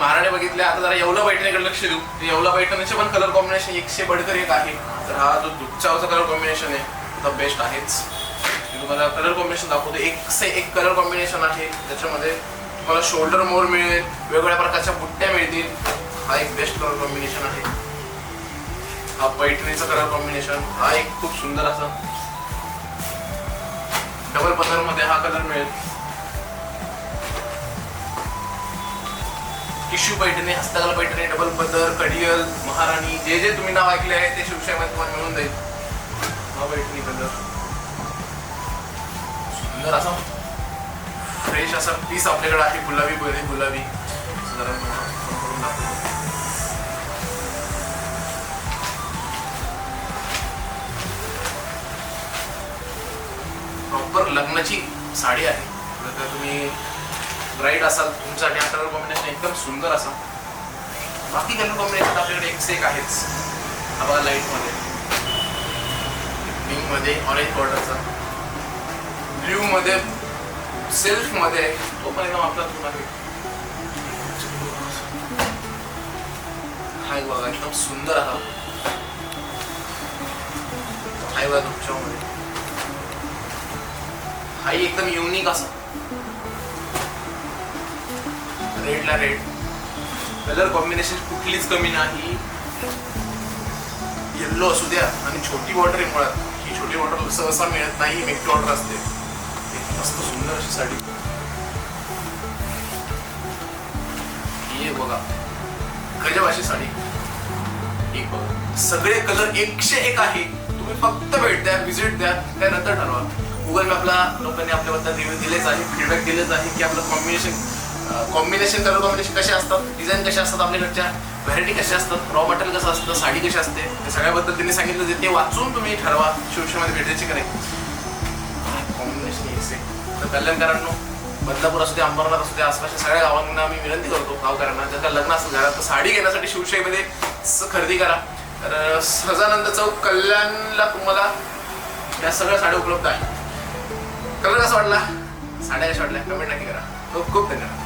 महाराणे बघितले आता जरा येवला पैठणीकडे लक्ष देऊ. येवला पैठणीचे पण कलर कॉम्बिनेशन एकशे बडकर एक आहे. तर हा जो दुधचावचा कलर कॉम्बिनेशन आहे तो बेस्ट आहेच. मी तुम्हाला कलर कॉम्बिनेशन दाखवतो. एक से एक कलर कॉम्बिनेशन आहे. त्याच्यामध्ये तुम्हाला शोल्डर मोर मिळेल वेगवेगळ्या प्रकारच्या बुट्ट्या मिळतील. हा एक बेस्ट कलर कॉम्बिनेशन आहे. हा पैठणीचा कलर कॉम्बिनेशन हा एक खूप सुंदर असा डबल पदरमध्ये हा कलर मिळेल. टिश्यू पैठणी हस्तकला पैठणी डबल पदर कडियल महाराणी जे जे तुम्ही नाव ऐकले आहे ते शिवशाहीमध्ये तुम्हाला मिळून जाईल. हा पैठणी पदर. सुंदर असा फ्रेश असा पीस आपल्याकडे आहे गुलाबी मध्ये गुलाबी. प्रॉपर लग्नाची साडी आहे. तर तुम्ही ब्राईट असाल तुमच्यासाठी हा कलर कॉम्बिनेशन एकदम सुंदर असा बाकी कलर कॉम्बिनेशन आपल्याकडे एक से एक आहेच. हा बघा लाईटमध्ये पिंकमध्ये ऑरेंज बॉर्डरचा ब्ल्यूमध्ये सेल्फमध्ये तो पण एकदम आपला तुम्हाला हाय बघा एकदम सुंदर हा. हाय बघा तुमच्यामध्ये. हाही एकदम युनिक असा. रेडला रेड. कलर कॉम्बिनेशन कुठलीच कमी नाही. येल्लो असू द्या आणि छोटी बॉर्डर आहे मुळात. ही छोटी बॉर्डर सहसा मिळत नाही मेकटी ऑर्डर असते. एक मस्त सुंदर अशी साडी. ही आहे बघा. गजब अशी साडी. एक बघा. सगळे कलर एकशे एक आहे. तुम्ही फक्त भेट द्या व्हिजिट द्या त्यानंतर ठरवा. गुगल मॅपला लोकांनी आपल्याबद्दल रिव्ह्यू दिलेच आहे फीडबॅक दिलेच आहे की आपलं कॉम्बिनेशन कॉम्बिनेशन कलर कॉम्बिनेशन कसे असतात? डिझाईन कसे असतात आपल्याकडच्या? व्हरायटी कशा असतात? रॉ मटेरियल कसं असतं? साडी कशी असते? ते सगळ्याबद्दल त्यांनी सांगितलं जे ते वाचून तुम्ही ठरवा. शिवसेनेमध्ये भेटायची का नाही. कॉम्बिनेशन तर कल्याणकरांनो बदलापूर असू दे अंबरनाथ असू दे आसपासच्या सगळ्या गावांना मी विनंती करतो गावकऱ्यांना. जर का लग्न असेल घरात तर साडी घेण्यासाठी शिवशाहीमध्ये खरेदी करा. तर सजानंद चौक कल्याणला तुम्हाला या सगळ्या साड्या उपलब्ध आहेत. कलर कसा वाटला? साड्या कशा वाटल्या? कमेंट नक्की करा. खूप खूप धन्यवाद.